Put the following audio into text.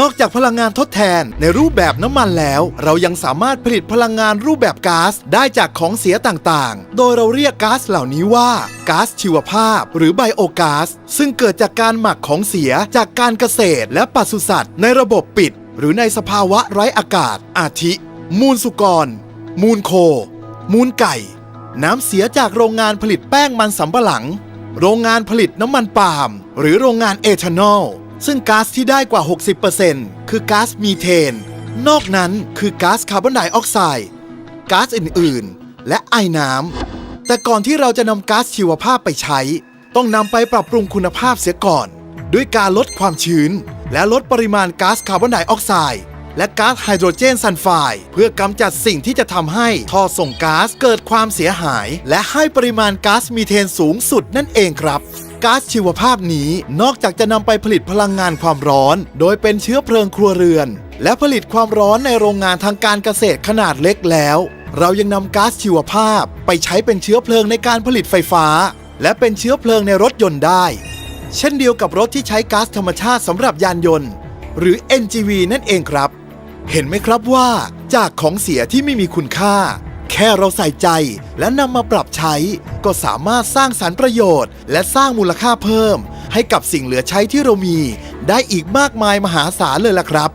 นอกจากพลังงานทดแทนในรูปแบบน้ำมันแล้ว เรายังสามารถผลิตพลังงานรูปแบบก๊าซได้จากของเสียต่างๆ โดยเราเรียกก๊าซเหล่านี้ว่าก๊าซชีวภาพ หรือไบโอก๊าซซึ่งเกิดจากการหมักของเสียจากการเกษตรและปศุสัตว์ ในระบบปิด หรือในสภาวะไร้อากาศ อาทิ มูลสุกร มูลโค มูลไก่ น้ำเสียจากโรงงานผลิตแป้งมันสำปะหลัง โรงงานผลิตน้ำมันปาล์มหรือโรงงานเอทานอล ซึ่งก๊าซที่ได้กว่า 60%คือก๊าซมีเทน นอกนั้นคือก๊าซคาร์บอนไดออกไซด์ก๊าซอื่นๆ และไอน้ำ แต่ก่อนที่เราจะนำก๊าซชีวภาพไปใช้ ต้องนำไปปรับปรุงคุณภาพเสียก่อน ด้วยการลดความชื้น และลดปริมาณก๊าซคาร์บอนไดออกไซด์และก๊าซไฮโดรเจนซัลไฟด์เพื่อกำจัดสิ่งที่จะทำให้ท่อส่งก๊าซเกิดความเสียหาย และให้ปริมาณก๊าซมีเทนสูงสุดนั่นเองครับ ก๊าซชีวภาพนี้นอกจากจะนำไปผลิตพลังงานความร้อน โดยเป็นเชื้อเพลิงครัวเรือน และผลิตความร้อนในโรงงานทางการเกษตรขนาดเล็กแล้ว เรายังนำก๊าซชีวภาพไปใช้เป็นเชื้อเพลิงในการผลิตไฟฟ้า และเป็นเชื้อเพลิงในรถยนต์ได้ เช่นเดียวกับรถที่ใช้ก๊าซธรรมชาติสำหรับยานยนต์ หรือ NGV นั่นเองครับ เห็นไหมครับว่า จากของเสียที่ไม่มีคุณค่า แค่เราใส่ใจและนำมาปรับใช้ ก็สามารถสร้างสรรค์ประโยชน์ และสร้างมูลค่าเพิ่ม ให้กับสิ่งเหลือใช้ที่เรามี ได้อีกมากมายมหาศาลเลยล่ะครับ